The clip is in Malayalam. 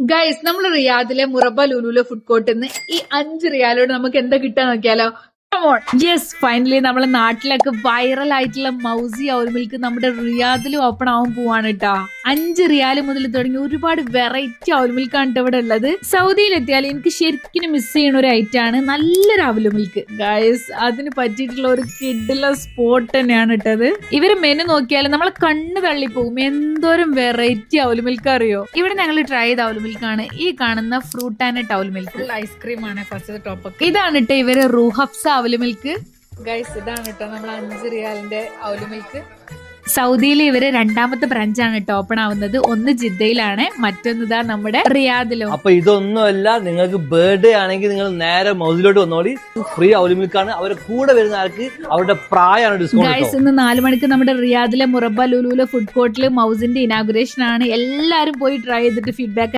ഗൈസ് നമ്മൾ റിയാദിലെ മുറബ ലുലുലെ ഫുഡ് കോർട്ടിൽ നിന്ന് ഈ അഞ്ച് റിയാലോട് നമുക്ക് എന്താ കിട്ടാൻ നോക്കിയാലോ? യെസ് ഫൈനലി നമ്മളെ നാട്ടിലൊക്കെ വൈറൽ ആയിട്ടുള്ള മൗസി ഔർ മിൽക്ക് നമ്മുടെ റിയാദിലും ഓപ്പൺ ആവാൻ പോവാണ് കേട്ടാ അഞ്ച് റിയാൽ മുതൽ തുടങ്ങി ഒരുപാട് വെറൈറ്റി അവൽ മിൽക്കാണ് ആണ് ഇവിടെ ഉള്ളത്. സൗദിയിലെത്തിയാൽ എനിക്ക് ശരിക്കും മിസ് ചെയ്യുന്ന ഒരു ഐറ്റം ആണ് നല്ലൊരു അവൽ മിൽക്ക്. ഗായസ് അതിന് പറ്റിയിട്ടുള്ള ഒരു കിഡില സ്പോട്ട് തന്നെയാണ് ഇട്ടത് ഇവർ മെനു നോക്കിയാൽ നമ്മളെ കണ്ണ് തള്ളിപ്പോകും എന്തോരം വെറൈറ്റി അവൽ മിൽക്ക് അറിയോ? ഇവിടെ ഞങ്ങൾ ട്രൈ ചെയ്ത അവൽ മിൽക്ക് ആണ്. ഈ കാണുന്ന ഫ്രൂട്ട് ആൻഡ് ഔൽ മിൽക്ക്. ഐസ്ക്രീം ആണ് ഫസ്റ്റ് ടോപ്പ് ഇതാണ് കേട്ടോ ഇവർ റൂഹഫ്സ അവൽ മിൽക്ക്. ഗൈസ് ഇതാണ് കേട്ടോ നമ്മൾ അഞ്ച് റിയാലിന്റെ അവൽ മിൽക്ക്. സൗദിയിൽ ഇവർ രണ്ടാമത്തെ ബ്രാഞ്ചാണ് കേട്ടോ ഓപ്പൺ ആവുന്നത്. ഒന്ന് ജിദ്ദയിലാണ് മറ്റൊന്ന് ഇതാ നമ്മുടെ റിയാദിലും. അപ്പൊ ഇതൊന്നുമല്ല നിങ്ങൾക്ക് ബർത്ത്ഡേ ആണെങ്കിൽ നിങ്ങൾ നേരെ മൗസിലോട്ട് വന്നോളി. ഫ്രീ ഔലിമിൽക്കാണ് അവരെ കൂടെ വരുന്ന ആൾക്ക് അവരുടെ പ്രായമാണ് ഡിസ്കൗണ്ട് ഗൈസ് ഇന്ന് നാല് മണിക്ക് നമ്മുടെ റിയാദിലെ മുറബ ലുലുലെ ഫുഡ് കോർട്ടിൽ മൗസിന്റെ ഇനാഗുറേഷൻ ആണ്. എല്ലാരും പോയി ട്രൈ ചെയ്തിട്ട് ഫീഡ്ബാക്ക്